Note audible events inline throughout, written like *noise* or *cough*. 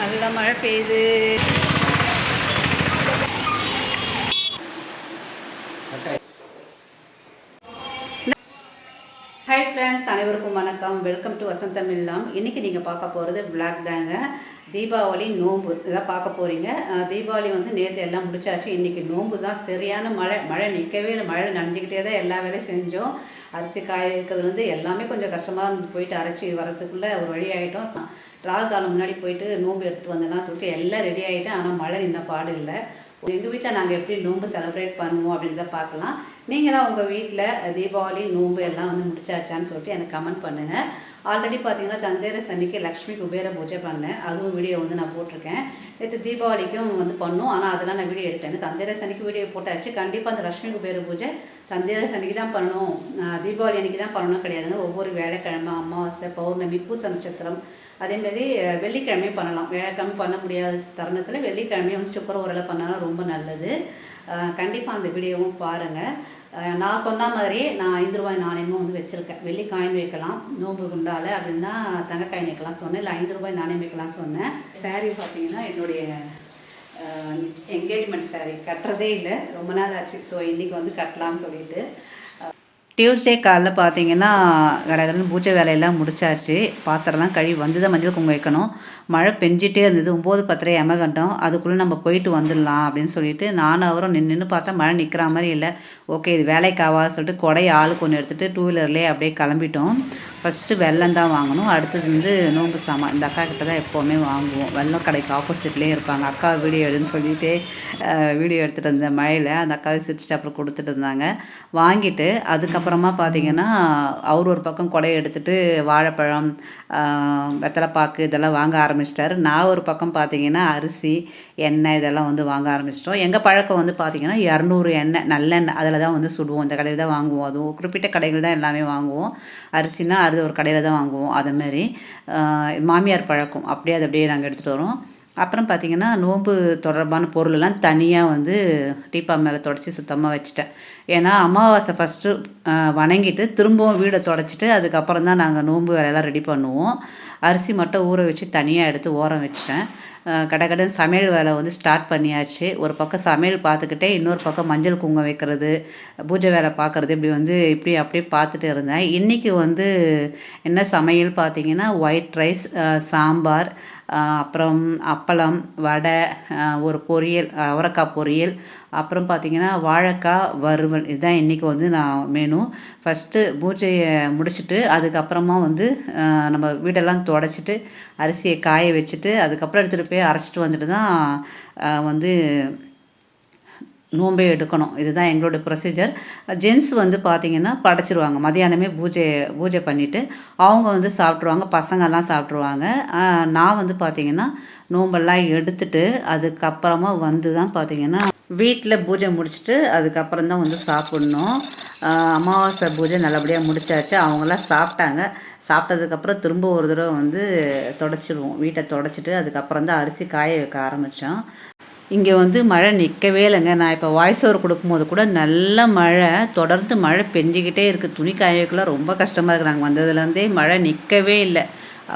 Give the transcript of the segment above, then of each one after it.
நல்ல மழை பெய்யுது. ஃப்ரெண்ட்ஸ் அனைவருக்கும் வணக்கம். வெல்கம் டு வசந்தம் இல்லம் இன்றைக்கி நீங்கள் பார்க்க போகிறது பிளாக் தாங்க. தீபாவளி நோம்பு இதான் பார்க்க போகிறீங்க தீபாவளி வந்து நேற்று எல்லாம் முடிச்சாச்சு. இன்றைக்கி நோம்பு தான். சரியான மழை மழை நிற்கவே இல்லை. மழை நனைஞ்சிக்கிட்டே தான் எல்லா வேலையும் செஞ்சோம். அரிசி காய வைக்கிறதுலேருந்து எல்லாமே கொஞ்சம் கஷ்டமாக இருந்து போயிட்டு அரைச்சி வரதுக்குள்ளே ஒரு வழி ஆகிட்டோம் ராகு காலம் முன்னாடி போயிட்டு நோம்பு எடுத்துகிட்டு வந்தேன்னா சொல்லிட்டு எல்லாம் ரெடி ஆகிட்டேன் ஆனால் மழை நின்ன பாடு இல்லை. எங்கள் வீட்டில் நாங்கள் எப்படி நோன்பு செலிப்ரேட் பண்ணுவோம் அப்படின்னு தான் பார்க்கலாம். நீங்களாம் உங்கள் வீட்டில் தீபாவளி நோன்பு எல்லாம் வந்து முடிச்சாச்சான்னு சொல்லிட்டு எனக்கு கமெண்ட் பண்ணுங்கள் ஆல்ரெடி பார்த்தீங்கன்னா தந்தேரஸ் அன்னைக்கு லக்ஷ்மி குபேர பூஜை பண்ணேன். அதுவும் வீடியோ வந்து நான் போட்டிருக்கேன். நேற்று தீபாவளிக்கும் வந்து பண்ணோம். ஆனால் அதெல்லாம் நான் வீடியோ எடுத்தேன். தந்தேரஸ் அன்னைக்கு வீடியோ போட்டாச்சு. கண்டிப்பாக அந்த லக்ஷ்மி குபேர பூஜை தந்தேரஸ் அன்னைக்கு தான் பண்ணணும் தீபாவளி அன்னைக்கு தான் பண்ணணும் கிடையாதுங்க. ஒவ்வொரு வேலைக்கிழமை அமாவாசை பௌர்ணமி பூச நட்சத்திரம் அதேமாரி வெள்ளிக்கிழமையும் பண்ணலாம். வியாழக்கிழமை பண்ண முடியாத தருணத்தில் வெள்ளிக்கிழமையும் வந்து சுக்கர உரலை பண்ணாலும் ரொம்ப நல்லது. கண்டிப்பாக அந்த வீடியோவும் பாருங்கள் நான் சொன்ன மாதிரி நான் ஐந்து ரூபாய் நாணயமும் வந்து வச்சுருக்கேன். வெள்ளி காயின் வைக்கலாம் நோம்பு குண்டால் அப்படின்னா தங்க காயின் வைக்கலாம் சொன்னேன். இல்லை ஐந்து ரூபாய் நாணயம் வைக்கலாம் சொன்னேன். சாரீ பார்த்தீங்கன்னா என்னுடைய என்கேஜ்மெண்ட் சாரீ கட்டுறதே இல்லை. ரொம்ப நாள் ஆச்சு. ஸோ இன்றைக்கி வந்து கட்டலாம்னு சொல்லிட்டு டியூஸ்டே காலைல பார்த்தீங்கன்னா கடகடன்னு பூச்சை வேலையெல்லாம் முடிச்சாச்சு. பாத்திரம்லாம் கழுவி வந்து தான் மஞ்சள் குங்குமம் வைக்கணும். மழை பெஞ்சிட்டே இருந்தது. ஒம்பது பத்தரை எமகண்டம் அதுக்குள்ளே நம்ம போயிட்டு வந்துடலாம் அப்படின்னு சொல்லிட்டு நானும் அவரும் நின்று நின்று பார்த்தா மழை நிற்கிற மாதிரி இல்லை. ஓகே இது வேலைக்கு சொல்லிட்டு கொடை ஆளுக்கு ஒன்று எடுத்துகிட்டு டூ வீலர்லேயே அப்படியே கிளம்பிட்டோம். ஃபஸ்ட்டு வெல்லம் தான் வாங்கணும். அடுத்தது வந்து நோம்பு சாமான். இந்த அக்கா கிட்ட தான் எப்போவுமே வாங்குவோம். வெல்லம் கடைக்கு ஆப்போசிட்லேயே இருப்பாங்க. அக்கா வீடியோ எடுன்னு சொல்லிட்டு வீடியோ எடுத்துகிட்டு இருந்தேன் மழையில் அந்த அக்காவை சிரிச்சிட்டு அப்புறம் கொடுத்துட்டு இருந்தாங்க. வாங்கிட்டு அதுக்கப்புறமா பார்த்தீங்கன்னா அவர் ஒரு பக்கம் கொடையை எடுத்துட்டு வாழைப்பழம் வெத்தலைப்பாக்கு இதெல்லாம் வாங்க ஆரம்பிச்சிட்டாரு. நான் ஒரு பக்கம் பார்த்தீங்கன்னா அரிசி எண்ணெய் இதெல்லாம் வந்து வாங்க ஆரம்பிச்சிட்டோம். எங்கள் பழக்கம் வந்து பார்த்திங்கன்னா இரநூறு எண்ணெய் நல்லெண்ணெய். அதில் தான் வந்து சுடுவோம். இந்த கடையில் தான் வாங்குவோம். அதுவும் குறிப்பிட்ட கடைகள் தான் எல்லாமே வாங்குவோம். அரிசினா அது ஒரு கடையில் தான் வாங்குவோம் அதுமாரி மாமியார் பழக்கம். அப்படியே அது அப்படியே நாங்கள் எடுத்துகிட்டு வரோம் அப்புறம் பார்த்தீங்கன்னா நோன்பு தொடர்பான பொருளெல்லாம் தனியாக வந்து டீப்பா மேலே தொடச்சி சுத்தமாக வச்சுட்டேன். ஏன்னா அமாவாசை ஃபஸ்ட்டு வணங்கிட்டு திரும்பவும் வீடை தொடச்சிட்டு அதுக்கப்புறம் தான் நாங்கள் நோன்பு வேலையெல்லாம் ரெடி பண்ணுவோம். அரிசி மட்டும் ஊற வச்சு தனியாக எடுத்து ஓரம் வச்சிட்டேன். கடகடன் சமையல் வேலை வந்து ஸ்டார்ட் பண்ணியாச்சு. ஒரு பக்கம் சமையல் பார்த்துக்கிட்டே இன்னொரு பக்கம் மஞ்சள் குங்குமம் வைக்கிறது பூஜை வேலை பார்க்குறது இப்படி வந்து இப்படி அப்படியே பார்த்துட்டு இருந்தேன். இன்றைக்கி வந்து என்ன சமையல் பார்த்திங்கன்னா ஒயிட் ரைஸ் சாம்பார் அப்புறம் அப்பளம் வடை ஒரு பொரியல் அவரைக்காய் பொரியல் அப்புறம் பார்த்திங்கன்னா வாழைக்காய் வறுவல். இதுதான் இன்றைக்கி வந்து நான் மெனு ஃபஸ்ட்டு பூஜையை முடிச்சுட்டு அதுக்கப்புறமா வந்து நம்ம வீடெல்லாம் தொடச்சிட்டு அரிசியை காய வச்சுட்டு அதுக்கப்புறம் எடுத்துகிட்டு போய் அரைச்சிட்டு வந்துட்டு தான் வந்து நோம்பே எடுக்கணும். இதுதான் எங்களோட ப்ரொசீஜர் ஜென்ஸ் வந்து பார்த்திங்கன்னா படைச்சிருவாங்க. மதியானமே பூஜை பூஜை பண்ணிவிட்டு அவங்க வந்து சாப்பிட்ருவாங்க பசங்கள்லாம் சாப்பிட்ருவாங்க நான் வந்து பார்த்திங்கன்னா நோம்பெல்லாம் எடுத்துட்டு அதுக்கப்புறமா வந்து தான் பார்த்திங்கன்னா வீட்டில் பூஜை முடிச்சுட்டு அதுக்கப்புறம் தான் வந்து சாப்பிட்ணும். அமாவாசை பூஜை நல்லபடியாக முடிச்சாச்சு. அவங்களாம் சாப்பிட்டாங்க. சாப்பிட்டதுக்கப்புறம் திரும்ப ஒரு தடவை வந்து தொடச்சிடுவோம் வீட்டை தொடச்சிட்டு அதுக்கப்புறம் தான் அரிசி காய வைக்க ஆரம்பித்தோம் இங்கே வந்து மழை நிற்கவே இல்லைங்க. நான் இப்போ வாய்ஸ் ஓவர் கொடுக்கும்போது கூட நல்ல மழை தொடர்ந்து மழை பெஞ்சிக்கிட்டே இருக்குது துணி காய வைக்கலாம் ரொம்ப கஷ்டமாக இருக்குது நாங்கள் வந்ததுலேருந்தே மழை நிற்கவே இல்லை.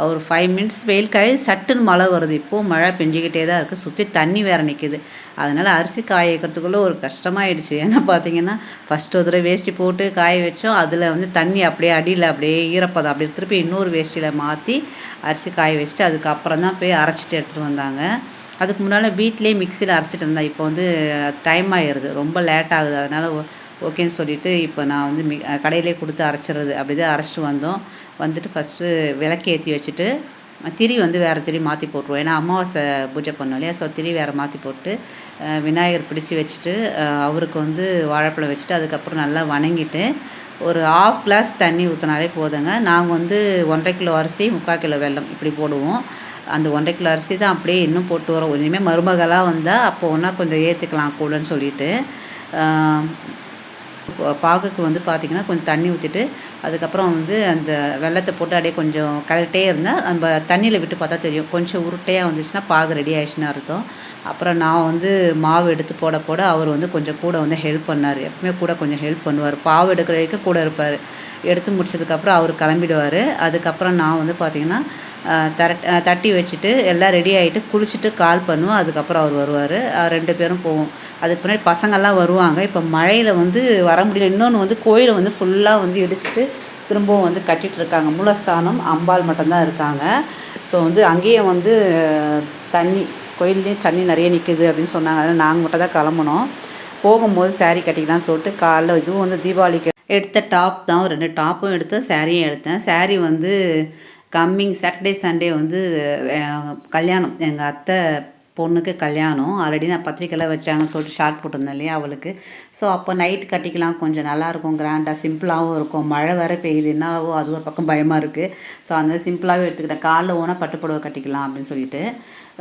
ஒரு ஃபைவ் மினிட்ஸ் வெயில் காய் சட்டுன்னு மழை வருது. இப்போது மழை பெஞ்சிக்கிட்டே தான் இருக்குது சுற்றி தண்ணி வேறு நிற்கிது அதனால் அரிசி காய வைக்கிறதுக்குள்ளே ஒரு கஷ்டமாயிடுச்சு. ஏன்னா பார்த்தீங்கன்னா ஃபஸ்ட்டு ஒரு தடவை வேஷ்டி போட்டு காய வச்சோம். அதில் வந்து தண்ணி அப்படியே அடியில் அப்படியே ஈரப்பதம். அப்படியே திருப்பி இன்னொரு வேஷ்டியில் மாற்றி அரிசி காய வச்சுட்டு அதுக்கப்புறம் தான் போய் அரைச்சிட்டு எடுத்துகிட்டு வந்தாங்க. அதுக்கு முன்னால் வீட்டிலேயே மிக்சியில் அரைச்சிட்டு இருந்தேன். இப்போ வந்து டைம் ஆகிடுது ரொம்ப லேட் ஆகுது. அதனால் ஓ- ஓகேன்னு சொல்லிட்டு இப்போ நான் வந்து மி கடையிலே கொடுத்து அரைச்சிடுறது. அப்படி தான் அரைச்சிட்டு வந்தோம். வந்துட்டு ஃபஸ்ட்டு விளக்கு ஏற்றி வச்சுட்டு திரி வந்து வேறு திரி மாற்றி போட்டுருவோம். ஏன்னா அமாவாசை பூஜை பண்ணோம் இல்லையா? ஸோ திரி வேறு மாற்றி போட்டு விநாயகர் பிடிச்சி வச்சுட்டு அவருக்கு வந்து வாழைப்பழம் வச்சுட்டு அதுக்கப்புறம் நல்லா வணங்கிட்டு ஒரு ஆஃப் கிளாஸ் தண்ணி ஊற்றினாலே போதுங்க. நாங்கள் வந்து ஒன்றரை கிலோ அரிசி முக்கால் கிலோ வெல்லம் இப்படி போடுவோம். அந்த ஒன்றரை கிலோ அரிசி தான் அப்படியே இன்னும் போட்டு வரோம். இனிமேல் மருமகளாக வந்தால் அப்போ ஒன்றா கொஞ்சம் ஏற்றுக்கலாம் கூடன்னு சொல்லிட்டு பாகுக்கு வந்து பார்த்திங்கன்னா கொஞ்சம் தண்ணி ஊற்றிட்டு அதுக்கப்புறம் வந்து அந்த வெள்ளத்தை போட்டு அப்படியே கொஞ்சம் கலக்கிட்டே இருந்தால் நம்ம தண்ணியில் விட்டு பார்த்தா தெரியும். கொஞ்சம் உருட்டையாக வந்துச்சுன்னா பாகு ரெடி ஆயிடுச்சுன்னு அர்த்தம். அப்புறம் நான் வந்து மாவு எடுத்து போட போட அவர் வந்து கொஞ்சம் கூட வந்து ஹெல்ப் பண்ணார். எப்பவுமே கூட கொஞ்சம் ஹெல்ப் பண்ணுவார். பாவு எடுக்கிற வரைக்கும் கூட இருப்பார். எடுத்து முடிச்சதுக்கப்புறம் அவர் கிளம்பிடுவார். அதுக்கப்புறம் நான் வந்து பார்த்திங்கன்னா தரட் தட்டி வச்சுட்டு எல்லாம் ரெடி ஆகிட்டு குளிச்சுட்டு கால் பண்ணுவோம். அதுக்கப்புறம் அவர் வருவார். ரெண்டு பேரும் போவோம். அதுக்கு பின்னாடி பசங்கள்லாம் வருவாங்க. இப்போ மழையில் வந்து வர முடியல. இன்னொன்று வந்து கோயிலை வந்து ஃபுல்லாக வந்து இடிச்சிட்டு திரும்பவும் வந்து கட்டிகிட்ருக்காங்க மூலஸ்தானம் அம்பாள் மட்டும்தான் இருக்காங்க. ஸோ வந்து அங்கேயும் வந்து தண்ணி கோயில்லேயும் தண்ணி நிறைய நிற்குது அப்படின்னு சொன்னாங்க. அதனால் நாங்கள் மட்டும் தான் கிளம்புனோம் போகும்போது saree கட்டிக்கலாம்னு சொல்லிட்டு காலைல இதுவும் வந்து தீபாவளிக்கு எடுத்த டாப் தான். ஒரு ரெண்டு டாப்பும் எடுத்தேன் சாரியும் எடுத்தேன். saree வந்து கம்மிங் சாட்டர்டே சண்டே வந்து கல்யாணம். எங்கள் அத்தை பொண்ணுக்கு கல்யாணம். ஆல்ரெடி நான் பத்திரிக்கைலாம் வச்சாங்கன்னு சொல்லிட்டு ஷார்ட் போட்டிருந்தேன் இல்லையா அவளுக்கு. ஸோ அப்போ நைட் கட்டிக்கலாம் கொஞ்சம் நல்லாயிருக்கும் கிராண்டாக சிம்பிளாகவும் இருக்கும். மழை வேறு பெய்யுது. என்னவோ அது ஒரு பக்கம் பயமாக இருக்குது ஸோ அந்த சிம்பிளாகவே எடுத்துக்கிட்டேன். காலைல ஓனால் பட்டுப்புடவை கட்டிக்கலாம் அப்படின்னு சொல்லிட்டு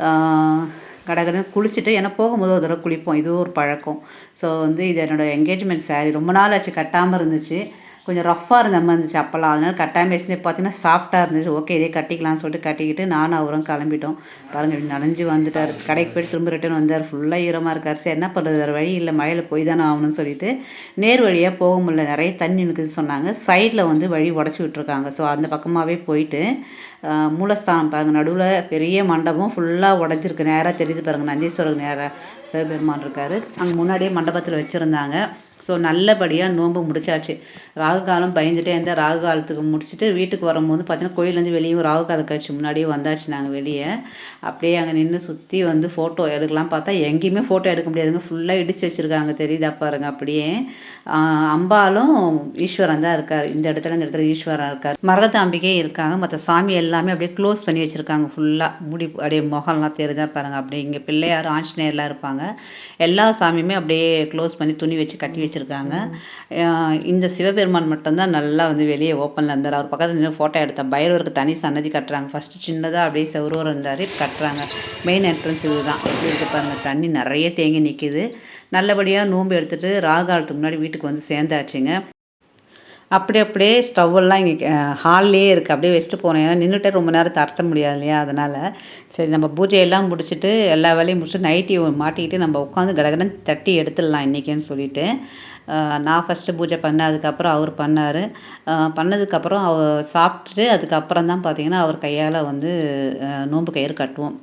ஆஹ், கடகடன்னு குளிச்சுட்டு ஏன்னா போகும்போது ஒரு தடவை குளிப்போம். இதுவும் ஒரு பழக்கம். ஸோ வந்து இது என்னோடய என்கேஜ்மெண்ட் saree. ரொம்ப நாள் ஆச்சு கட்டாமல் இருந்துச்சு. கொஞ்சம் ரஃப்பாக இருந்த மாதிரி இருந்துச்சு அப்போல்லாம் அதனால் கட்டாயம் பேசினே பார்த்தீங்கன்னா சாஃப்டாக இருந்துச்சு. ஓகே இதே கட்டிக்கலாம்னு சொல்லிட்டு கட்டிக்கிட்டு நானும் அவரும் கிளம்பிட்டோம். பாருங்கள் இப்படி நனைஞ்சு வந்துட்டார். கடைக்கு போயிட்டு திரும்ப ரிட்டர்ன் வந்தார். ஃபுல்லாக ஈரமாக இருக்கார். சரி என்ன பண்ணுறது வேறு வழி இல்லை. மழையில் போய் தானே ஆகணும்னு சொல்லிட்டு நேர் வழியாக போக முடியல. நிறைய தண்ணி நிற்குதுன்னு சொன்னாங்க. சைடில் வந்து வழி உடச்சி விட்ருக்காங்க ஸோ அந்த பக்கமாகவே போயிட்டு மூலஸ்தானம் பாருங்கள் நடுவில் பெரிய மண்டபம் ஃபுல்லாக உடஞ்சிருக்கு. நேராக தெரியுது பாருங்கள் நந்தீஸ்வரர் நேராக சிவபெருமான் இருக்கார். அங்கே முன்னாடியே மண்டபத்தில் வச்சுருந்தாங்க. ஸோ நல்லபடியாக நோன்பு முடிச்சாச்சு. ராகு காலம் பயந்துட்டே இருந்தால் ராகு காலத்துக்கு முடிச்சுட்டு வீட்டுக்கு வரும்போது பார்த்தீங்கன்னா கோயிலேருந்து வெளியே ராகு கால கழிச்சு முன்னாடியே வந்தாச்சு நாங்கள் வெளியே. அப்படியே அங்கே நின்று சுற்றி வந்து ஃபோட்டோ எடுக்கலாம் பார்த்தா எங்கேயுமே ஃபோட்டோ எடுக்க முடியாதுங்க. ஃபுல்லாக இடிச்சு வச்சுருக்காங்க. தெரியுதா பாருங்க அப்படியே. அம்பாலும் ஈஸ்வரன் தான் இருக்கார். இந்த இடத்துல இந்த இடத்துல ஈஸ்வரன் இருக்கார். மரகதாம்பிகே இருக்காங்க. மற்ற சாமி எல்லாமே அப்படியே க்ளோஸ் பண்ணி வச்சுருக்காங்க. ஃபுல்லாக முடி அப்படியே முகம்லாம் தெரியுதா பாருங்க. அப்படியே இங்கே பிள்ளையார் ஆஞ்சநேயர்லாம் இருப்பாங்க. எல்லா சாமியுமே அப்படியே க்ளோஸ் பண்ணி துணி வச்சு கட்டி வச்சு வச்சுருக்காங்க. இந்த சிவபெருமான் மட்டும்தான் நல்லா வந்து வெளியே ஓப்பனில் இருந்தார். அவர் பக்கத்தில் நின்று ஃபோட்டோ எடுத்த பைரவருக்கு தனி சன்னதி கட்டுறாங்க. ஃபஸ்ட்டு சின்னதாக அப்படியே செவ்வரோர் இருந்தார். கட்டுறாங்க. மெயின் என்ட்ரன்ஸ் இதுதான். எப்படி இருக்கு பாருங்கள் தண்ணி நிறைய தேங்கி நிற்கிது நல்லபடியாக நோன்பு எடுத்துகிட்டு ராகாலத்துக்கு முன்னாடி வீட்டுக்கு வந்து சேர்ந்தாச்சுங்க. அப்படி அப்படியே ஸ்டவ்வெல்லாம் இங்கே ஹால்லேயே இருக்குது அப்படியே வச்சுட்டு போனேன் ஏன்னா நின்றுட்டே ரொம்ப நேரம் தரட்ட முடியாது இல்லையா? அதனால் சரி நம்ம பூஜையெல்லாம் முடிச்சுட்டு எல்லா வேலையும் முடிச்சுட்டு நைட்டி மாட்டிக்கிட்டு நம்ம உட்காந்து கடகடன் தட்டி எடுத்துடலாம் இன்றைக்கின்னு சொல்லிவிட்டு நான் ஃபஸ்ட்டு பூஜை பண்ணேன். அதுக்கப்புறம் அவர் பண்ணார். பண்ணதுக்கப்புறம் அவர் சாப்பிட்டுட்டு அதுக்கப்புறம் தான் பார்த்தீங்கன்னா அவர் கையால் வந்து நோன்பு கயிறு கட்டுவோம்.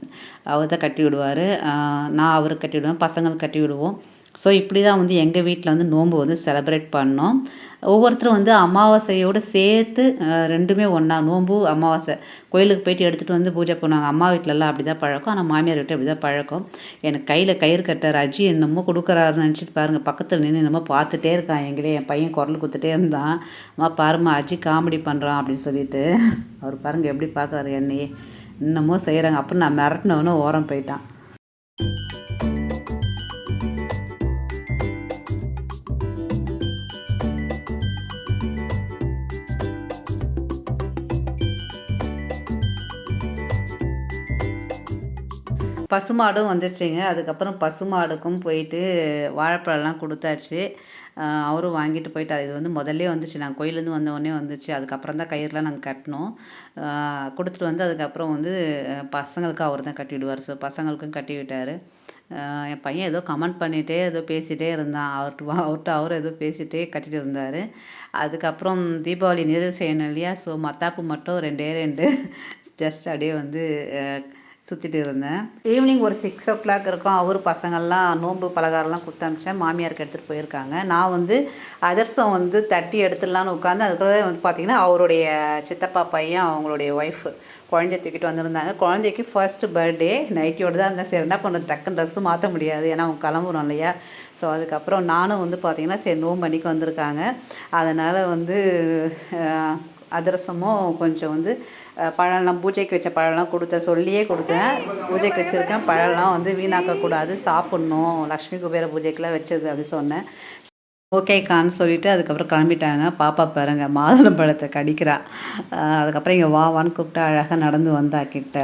அவர் தான் கட்டி விடுவார். நான் அவருக்கு கட்டி விடுவேன். பசங்களுக்கு கட்டி விடுவோம். ஸோ இப்படி தான் வந்து எங்கள் வீட்டில் வந்து நோன்பு வந்து செலப்ரேட் பண்ணோம். ஒவ்வொருத்தரும் வந்து அமாவாசையோடு சேர்த்து ரெண்டுமே ஒன்றா நோன்பு அமாவாசை. கோயிலுக்கு போயிட்டு எடுத்துகிட்டு வந்து பூஜை பண்ணுவாங்க. அம்மா வீட்டிலலாம் அப்படி தான் பழக்கம். ஆனால் மாமியார் வீட்டு அப்படி தான் பழக்கம். எனக்கு கையில் கயிறு கட்டார் அஜி என்னமோ கொடுக்குறாருன்னு நினச்சிட்டு பாருங்கள் பக்கத்தில் நின்று என்னமோ பார்த்துட்டே இருக்கான் எங்களே என் பையன் குரல் கொடுத்துட்டே இருந்தான். அம்மா பாரும்மா அஜி காமெடி பண்ணுறான் அப்படின்னு சொல்லிட்டு. அவர் பாருங்கள் எப்படி பார்க்குறாரு என்னையே. இன்னமும் செய்கிறாங்க அப்புறம் நான் மிரட்டினவனும் ஓரம் போயிட்டான். பசுமாடும் வந்துருச்சுங்க. அதுக்கப்புறம் பசுமாடுக்கும் போயிட்டு வாழைப்பழம்லாம் கொடுத்தாச்சு. அவரும் வாங்கிட்டு போயிட்டார். இது வந்து முதல்லே வந்துச்சு. நாங்கள் கோயிலேருந்து வந்த வந்துச்சு. அதுக்கப்புறம் தான் கயிறுலாம் நாங்கள் கட்டினோம். கொடுத்துட்டு வந்து அதுக்கப்புறம் வந்து பசங்களுக்கு அவர் தான் கட்டி விடுவார். ஸோ பசங்களுக்கும் கட்டி விட்டார். என் பையன் ஏதோ கமெண்ட் பண்ணிகிட்டே ஏதோ பேசிகிட்டே இருந்தான். அவர்கிட்ட வா- அவர்கிட்ட அவரும் ஏதோ பேசிகிட்டே கட்டிகிட்டு இருந்தார். அதுக்கப்புறம் தீபாவளி நிறைவு செய்யணும் இல்லையா? ஸோ மத்தாப்பு மட்டும் ரெண்டே ரெண்டு. *laughs* ஜஸ்ட் அப்படியே வந்து சுற்றிட்டு இருந்தேன். ஈவினிங் ஒரு சிக்ஸ் ஓ கிளாக் இருக்கும். அவர் பசங்கள்லாம் நோன்பு பலகாரம்லாம் கொடுத்து அனுப்பிச்சேன் மாமியாருக்கு எடுத்துகிட்டு போயிருக்காங்க. நான் வந்து அதர்சம் வந்து தட்டி எடுத்துடலான்னு உட்காந்து அதுக்குள்ளே வந்து பார்த்திங்கன்னா அவருடைய சித்தப்பா பையன் அவங்களுடைய ஒய்ஃபு குழந்தைய தூக்கிட்டு வந்திருந்தாங்க. குழந்தைக்கு ஃபர்ஸ்ட் பர்த்டே நைட்டியோடு தான் இருந்தேன். சரி என்ன பண்ணுறது? டக்குன்னு ட்ரெஸ்ஸும் மாற்ற முடியாது. ஏன்னா அவங்க கிளம்புறோம் இல்லையா? ஸோ அதுக்கப்புறம் நானும் வந்து பார்த்திங்கன்னா சரி நோம்பு அன்றைக்கி வந்திருக்காங்க. அதனால் வந்து அதிரசமும் கொஞ்சம் வந்து பழம்லாம் பூஜைக்கு வச்ச பழம்லாம் கொடுத்தேன் சொல்லியே கொடுத்தேன். பூஜைக்கு வச்சுருக்கேன். பழம்லாம் வந்து வீணாக்கக்கூடாது. சாப்பிட்ணும். லக்ஷ்மி குபேர பூஜைக்கெலாம் வச்சது அப்படின்னு சொன்னேன். ஓகேக்கான்னு சொல்லிவிட்டு அதுக்கப்புறம் கிளம்பிட்டாங்க. பாப்பா பாருங்க மாதுளம் பழத்தை கடிக்கிறா அதுக்கப்புறம் இங்கே வா வான்னு கூப்பிட்டு அழகாக நடந்து வந்தா கிட்ட.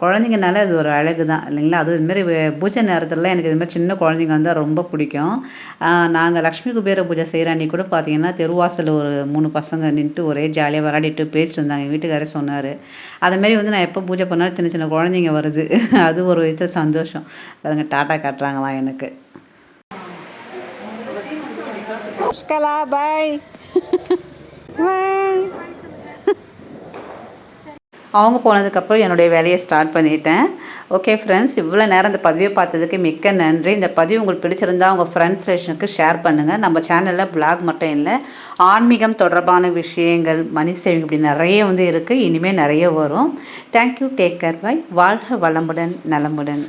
குழந்தைங்கனால அது ஒரு அழகு தான் இல்லைங்களா? அதுவும் இதுமாரி பூஜை நேரத்தில் எனக்கு இதுமாதிரி சின்ன குழந்தைங்க வந்தால் ரொம்ப பிடிக்கும். நாங்கள் லக்ஷ்மி குபேர பூஜை செய்கிற அன்றைக்கி கூட பார்த்தீங்கன்னா தெருவாசலில் ஒரு மூணு பசங்க நின்றுட்டு ஒரே ஜாலியாக விளாடிட்டு பேசிட்டு இருந்தாங்க. எங்கள் வீட்டுக்காரே சொன்னார் அதேமாரி வந்து நான் எப்போ பூஜை பண்ணாலும் சின்ன சின்ன குழந்தைங்க வருது. *laughs* அது ஒரு வித சந்தோஷம். பாருங்க டாட்டா காட்டுறாங்களாம் எனக்கு. புஷ்கலா பாய் பாய் *laughs* அவங்க போனதுக்கப்புறம் என்னுடைய வேலையை ஸ்டார்ட் பண்ணிட்டேன். ஓகே ஃப்ரெண்ட்ஸ் இவ்வளோ நேரம் இந்த பதிவை பார்த்ததுக்கு மிக்க நன்றி. இந்த பதிவு உங்களுக்கு பிடிச்சிருந்தா உங்கள் ஃப்ரெண்ட்ஸ் ஸ்டேஷனுக்கு ஷேர் பண்ணுங்கள் நம்ம சேனலில் பிளாக் மட்டும் இல்லை ஆன்மீகம் தொடர்பான விஷயங்கள் மணி சேவிங் இப்படி நிறைய வந்து இருக்குது இனிமேல் நிறைய வரும். தேங்க்யூ டேக் கேர் பை வாழ்க வளமுடன் நலமுடன்.